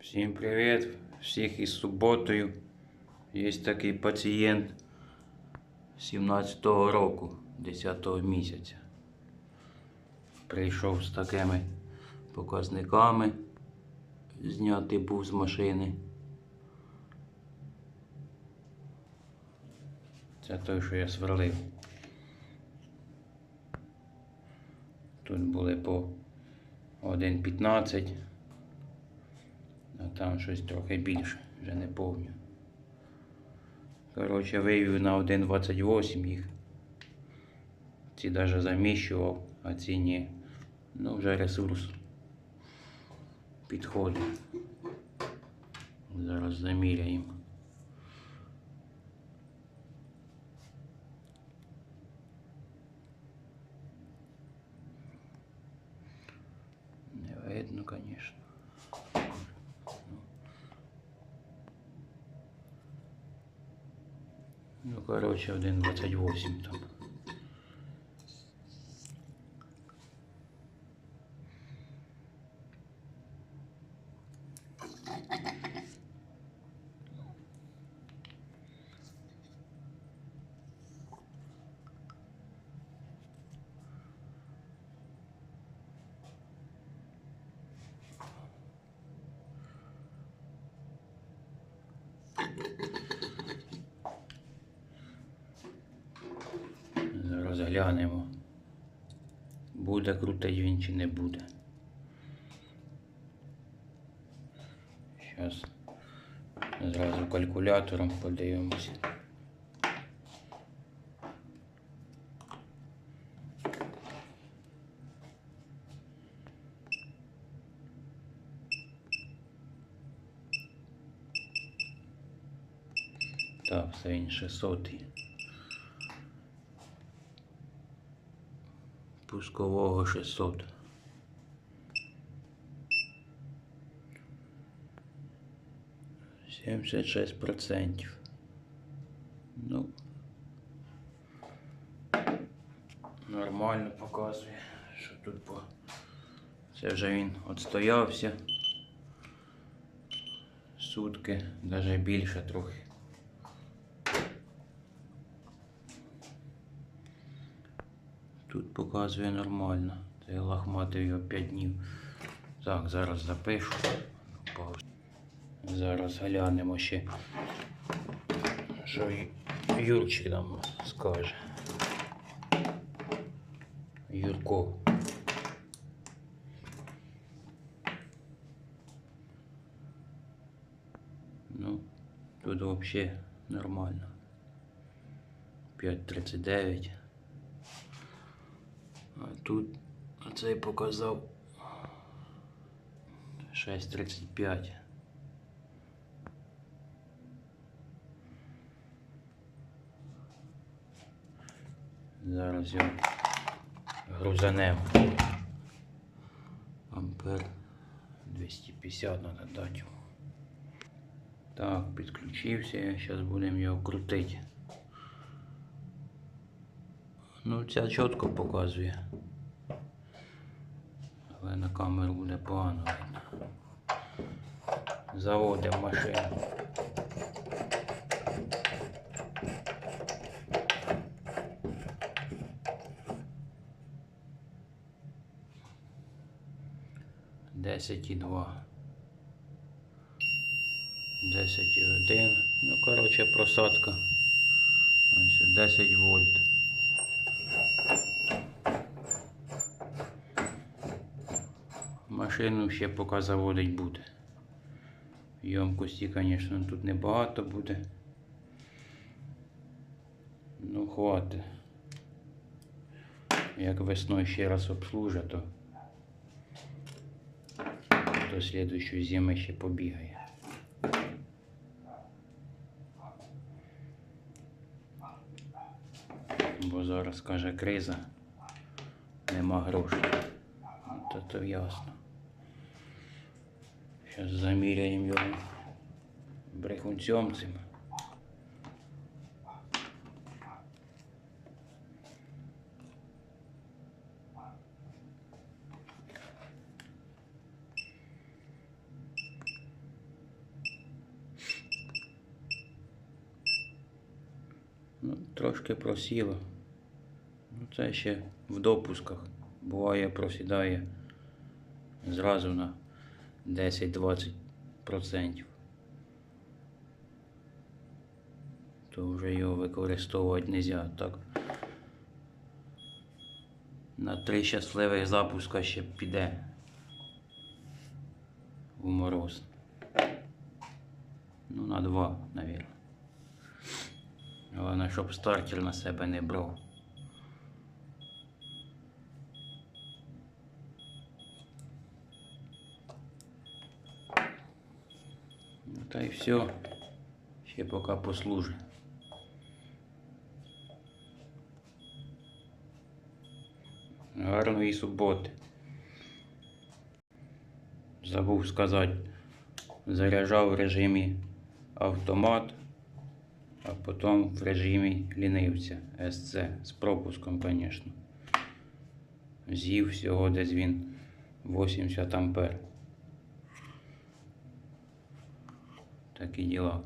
Всім привіт! Всіх із суботою. Є такий пацієнт 17-го року, 10-го місяця. Прийшов з такими показниками. Знятий був з машини. Це той, що я сверлив. Тут були по 1,15. А там щось трохи більше, вже не повню. Коротше, вивів на 1,28 їх. Ці навіть заміщував, а ці ні. Ну, вже ресурс підходить. Зараз заміряємо. Не видно, звісно. Ну, короче, 1,28 там. Зараз глянемо. Буде крутий він чи не буде. Зараз зразу калькулятором подивимося. Так, це він 600. Пускового 600. Сімдесят шесть процентів. Ну. Нормально показує, що тут по. Це вже він отстоявся. Сутки, навіть більше трохи. Тут показує нормально. Це я лахматив його 5 днів. Так, зараз запишу. Зараз глянемо ще. Що Юрчик нам скаже. Юрко. Ну, тут взагалі нормально. 5.39. Тут цей показав 6.35. Зараз його грузанем. Ампер 250 треба дати. Так, підключився, зараз будемо його крутити. Ну, ця чітко показує. Але на камеру буде погано видно. Заводимо машину. Десять і два. Десять і один. Ну, коротше, просадка. Ось 10 вольт. Машину ще поки заводить буде. Йомкості, звісно, тут небагато буде. Ну, хватить. Як весною ще раз обслужить, то до слідуючої зими ще побігає. Бо зараз каже криза, нема грошей. Ну, то, то ясно. Зараз заміряємо його брехунцем цим. Ну, Трошки просіло. Ну, Це ще в допусках буває, просідає зразу на. 10-20%. То вже його використовувати не можна так. На три щасливих запуска ще піде в мороз. Ну, на два, навірно. Головне, щоб стартер на себе не брав. Ну, та й все. Ще поки послужить. Гарної суботи. Забув сказати, заряджав в режимі автомат, а потім в режимі лінивця SC з пропуском, звісно. З'їв всього десь він 80 ампер. Такі діла.